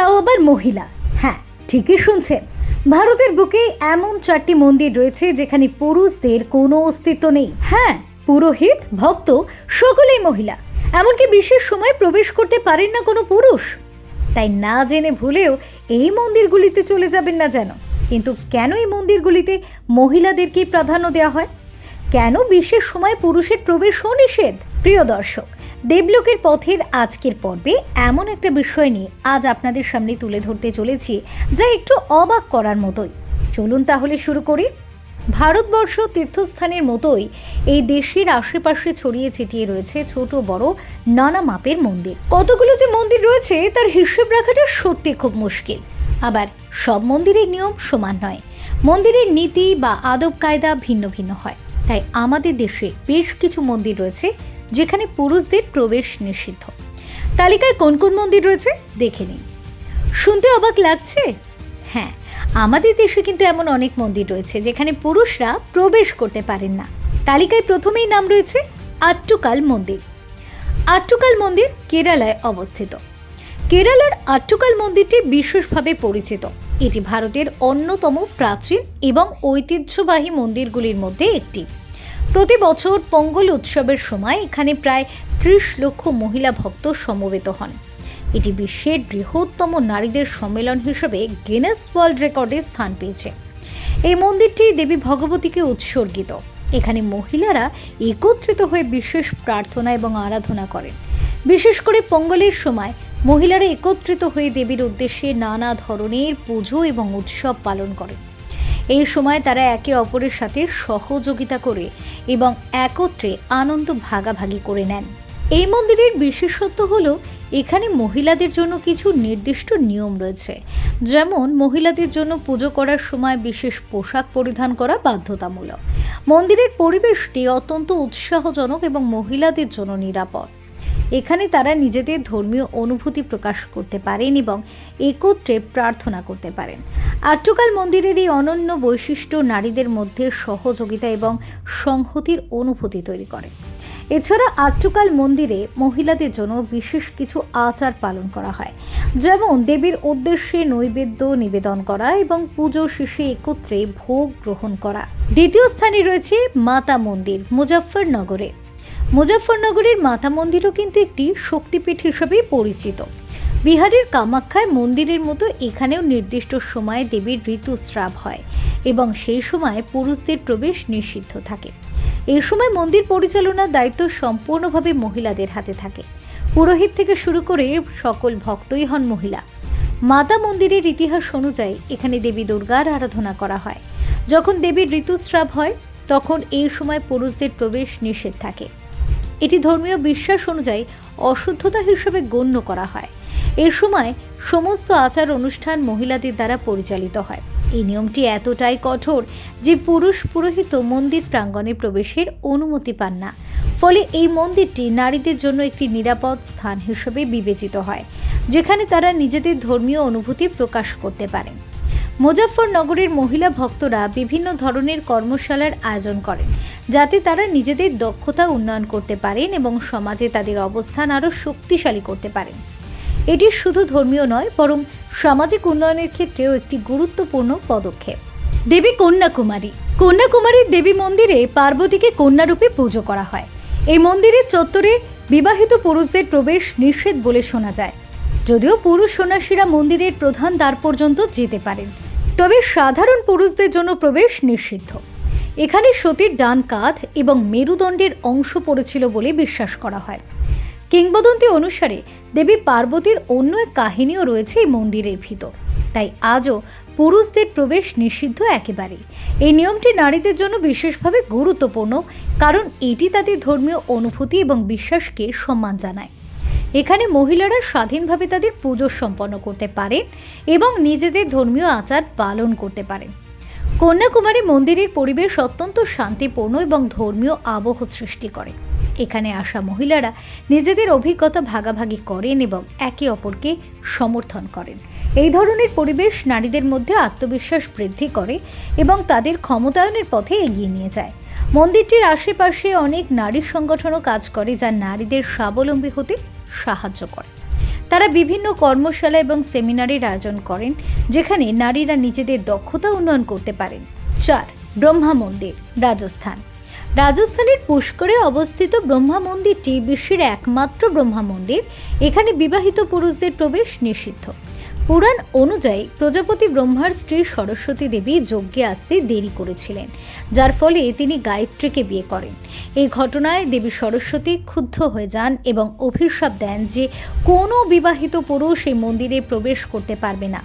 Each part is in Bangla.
তাও আবার মহিলা। হ্যাঁ ঠিকই শুনছেন। ভারতের বুকে এমন চারটি মন্দির রয়েছে যেখানে পুরুষদের কোনো অস্তিত্ব নেই। হ্যাঁ পুরোহিত, ভক্ত, সকলেই মহিলা। এমনকি বিশেষ সময় প্রবেশ করতে পারেন না কোনো পুরুষ। তাই না জেনে ভুলেও এই মন্দিরগুলিতে চলে যাবেন না যেন। কিন্তু কেন এই মন্দিরগুলিতে মহিলাদেরকেই প্রাধান্য দেওয়া হয়? কেন বিশেষ সময় পুরুষের প্রবেশও নিষেধ? প্রিয় দর্শক দেবলোকের পথের আজকের পর্বে এমন একটা বিষয় নিয়ে আজ আপনাদের সামনে তুলে ধরতে চলেছি, যা একটু অবাক করার মতোই। চলুন তাহলে শুরু করি। ভারতবর্ষ তীর্থস্থানের মতোই এই দেশের আশেপাশে ছড়িয়ে ছিটিয়ে রয়েছে ছোট বড় নানা মাপের মন্দির। কতগুলো যে মন্দির রয়েছে, তার হিসেব রাখাটা সত্যি খুব মুশকিল। আবার সব মন্দিরের নিয়ম সমান নয়। মন্দিরের নীতি বা আদব কায়দা ভিন্ন ভিন্ন হয়। তাই আমাদের দেশে বেশ কিছু মন্দির রয়েছে যেখানে পুরুষদের প্রবেশ নিষিদ্ধ। তালিকায় কোন কোন মন্দির রয়েছে দেখে নিন। শুনতে অবাক লাগছে? হ্যাঁ আমাদের দেশে কিন্তু এমন অনেক মন্দির রয়েছে যেখানে পুরুষরা প্রবেশ করতে পারেন না। তালিকায় প্রথমেই নাম রয়েছে আট্টুকাল মন্দির। আট্টুকাল মন্দির কেরালায় অবস্থিত। কেরালার আট্টুকাল মন্দিরটি বিশেষভাবে পরিচিত। এটি ভারতের অন্যতম প্রাচীন এবং ঐতিহ্যবাহী মন্দিরগুলির মধ্যে একটি। প্রতি বছর পঙ্গল উৎসবের সময় এখানে প্রায় ত্রিশ লক্ষ মহিলা ভক্ত সমবেত হন। এটি বিশ্বের বৃহত্তম নারীদের সম্মেলন হিসেবে গিনেস ওয়ার্ল্ড রেকর্ডে স্থান পেয়েছে। এই মন্দিরটি দেবী ভগবতীকে উৎসর্গিত। এখানে মহিলারা একত্রিত হয়ে বিশেষ প্রার্থনা এবং আরাধনা করেন। বিশেষ করে পঙ্গলের সময় মহিলারা একত্রিত হয়ে দেবীর উদ্দেশ্যে নানা ধরনের পুজো এবং উৎসব পালন করেন। এই সময় তারা একে অপরের সাথে সহযোগিতা করে এবং একত্রে আনন্দ ভাগাভাগি করে নেন। এই মন্দিরের বিশেষত্ব হলো, এখানে মহিলাদের জন্য কিছু নির্দিষ্ট নিয়ম রয়েছে। যেমন, মহিলাদের জন্য পুজো করার সময় বিশেষ পোশাক পরিধান করা বাধ্যতামূলক। মন্দিরের পরিবেশটি অত্যন্ত উৎসাহজনক এবং মহিলাদের জন্য নিরাপদ। এখানে তারা নিজেদের ধর্মীয় অনুভূতি প্রকাশ করতে পারেন এবং একত্রে প্রার্থনা করতে পারেন। আট্টুকাল মন্দিরের এই অনন্য বৈশিষ্ট্য নারীদের মধ্যে সহযোগিতা এবং সংহতির অনুভূতি তৈরি করে। এছাড়া আট্টুকাল মন্দিরে মহিলাদের জন্য বিশেষ কিছু আচার পালন করা হয়। যেমন দেবীর উদ্দেশ্যে নৈবেদ্য নিবেদন করা এবং পুজো শেষে একত্রে ভোগ গ্রহণ করা। দ্বিতীয় স্থানে রয়েছে মাতা মন্দির, মুজফ্ফরনগরে। মুজফ্ফরনগরের মাতা মন্দিরও কিন্তু একটি শক্তিপীঠ হিসেবেই পরিচিত। বিহারের কামাখ্যায় মন্দিরের মতো এখানেও নির্দিষ্ট সময়ে দেবীর ঋতুস্রাব হয় এবং সেই সময় পুরুষদের প্রবেশ নিষিদ্ধ থাকে। এই সময় মন্দির পরিচালনার দায়িত্ব সম্পূর্ণভাবে মহিলাদের হাতে থাকে। পুরোহিত থেকে শুরু করে সকল ভক্তই হন মহিলা। মাতা মন্দিরের ইতিহাস অনুযায়ী এখানে দেবী দুর্গার আরাধনা করা হয়। যখন দেবীর ঋতুস্রাব হয়, তখন এই সময় পুরুষদের প্রবেশ নিষেধ থাকে। এটি ধর্মীয় বিশ্বাস অনুযায়ী অশুদ্ধতা হিসেবে গণ্য করা হয়। এর সময় সমস্ত আচার অনুষ্ঠান মহিলাদের দ্বারা পরিচালিত হয়। এই নিয়মটি এতটাই কঠোর যে পুরুষ পুরোহিত মন্দির প্রাঙ্গণে প্রবেশের অনুমতি পান না। ফলে এই মন্দিরটি নারীদের জন্য একটি নিরাপদ স্থান হিসেবে বিবেচিত হয়, যেখানে তারা নিজেদের ধর্মীয় অনুভূতি প্রকাশ করতে পারেন। মুজফ্ফরনগরের মহিলা ভক্তরা বিভিন্ন ধরনের কর্মশালার আয়োজন করেন, যাতে তারা নিজেদের দক্ষতা উন্নয়ন করতে পারেন এবং সমাজে তাদের অবস্থান আরও শক্তিশালী করতে পারেন। এটি শুধু ধর্মীয় নয়, বরং সামাজিক উন্নয়নের ক্ষেত্রেও একটি গুরুত্বপূর্ণ পদক্ষেপ। দেবী কন্যাকুমারী। কন্যাকুমারীর দেবী মন্দিরে পার্বতীকে কন্যারূপে পুজো করা হয়। এই মন্দিরের চত্বরে বিবাহিত পুরুষদের প্রবেশ নিষেধ বলে শোনা যায়। যদিও পুরুষ সন্ন্যাসীরা মন্দিরের প্রধান দ্বার পর্যন্ত যেতে পারেন। তবে সাধারণ পুরুষদের জন্য প্রবেশ নিষিদ্ধ। এখানে সতীর ডান কাঁধ এবং মেরুদণ্ডের অংশ পড়েছিল বলে বিশ্বাস করা হয়। কিংবদন্তি অনুসারে দেবী পার্বতীর অন্য এক কাহিনীও রয়েছে এই মন্দিরের ভিতর। তাই আজও পুরুষদের প্রবেশ নিষিদ্ধ একেবারেই এই নিয়মটি নারীদের জন্য বিশেষভাবে গুরুত্বপূর্ণ, কারণ এটি তাদের ধর্মীয় অনুভূতি এবং বিশ্বাসকে সম্মান জানায়। এখানে মহিলারা স্বাধীনভাবে তাদের পুজো সম্পন্ন করতে পারেন এবং নিজেদের ধর্মীয় আচার পালন করতে পারেন কন্যাকুমারী মন্দিরের পরিবেশ অত্যন্ত শান্তিপূর্ণ এবং ধর্মীয় আবহ সৃষ্টি করে। এখানে আসা মহিলারা নিজেদের অভিজ্ঞতা ভাগাভাগি করেন এবং একে অপরকে সমর্থন করেন। এই ধরনের পরিবেশ নারীদের মধ্যে আত্মবিশ্বাস বৃদ্ধি করে এবং তাদের ক্ষমতায়নের পথে এগিয়ে নিয়ে যায়। মন্দিরটির আশেপাশে অনেক নারী সংগঠনও কাজ করে যা নারীদের স্বাবলম্বী হতে সাহায্য করে। তারা বিভিন্ন কর্মশালা এবং সেমিনারের আয়োজন করেন, যেখানে নারীরা নিজেদের দক্ষতা উন্নয়ন করতে পারেন। চার, ব্রহ্মা মন্দির, রাজস্থান। রাজস্থানের পুষ্করে অবস্থিত ব্রহ্মা মন্দিরটি বিশ্বের একমাত্র ব্রহ্মা মন্দির। এখানে বিবাহিত পুরুষদের প্রবেশ নিষিদ্ধ। পুরাণ অনুযায়ী প্রজাপতি ব্রহ্মার স্ত্রী সরস্বতী দেবী যজ্ঞে আসতে দেরি করেছিলেন, যার ফলে তিনি গায়ত্রীকে বিয়ে করেন। এই ঘটনায় দেবী সরস্বতী ক্ষুব্ধ হয়ে যান এবং অভিশাপ দেন যে কোনো বিবাহিত পুরুষ এই মন্দিরে প্রবেশ করতে পারবে না।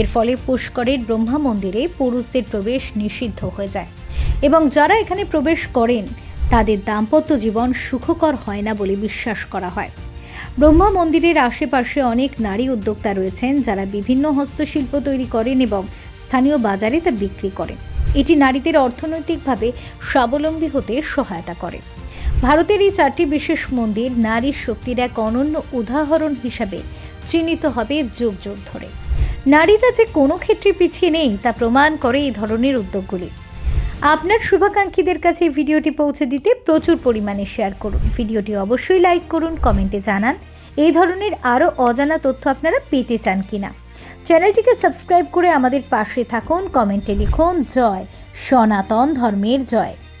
এর ফলে পুষ্করের ব্রহ্মা মন্দিরে পুরুষদের প্রবেশ নিষিদ্ধ হয়ে যায় এবং যারা এখানে প্রবেশ করেন, তাদের দাম্পত্য জীবন সুখকর হয় না বলে বিশ্বাস করা হয়। ব্রহ্মা মন্দিরের আশেপাশে অনেক নারী উদ্যোক্তা রয়েছেন যারা বিভিন্ন হস্তশিল্প তৈরি করেন এবং স্থানীয় বাজারে তা বিক্রি করেন। এটি নারীদের অর্থনৈতিকভাবে স্বাবলম্বী হতে সহায়তা করে। ভারতের এই চারটি বিশেষ মন্দির নারীর শক্তির এক অনন্য উদাহরণ হিসাবে চিহ্নিত হবে যুগ যুগ ধরে। নারীরা যে কোনো ক্ষেত্রে পিছিয়ে নেই তা প্রমাণ করে এই ধরনের উদ্যোগগুলি। আপনার শুভাকাঙ্ক্ষীদের কাছে ভিডিওটি পৌঁছে দিতে প্রচুর পরিমাণে শেয়ার করুন। ভিডিওটি অবশ্যই লাইক করুন কমেন্টে জানান। এই ধরনের আরও অজানা তথ্য আপনারা পেতে চান কি না চ্যানেলটিকে সাবস্ক্রাইব করে আমাদের পাশে থাকুন কমেন্টে লিখুন, জয় সনাতন ধর্মের জয়।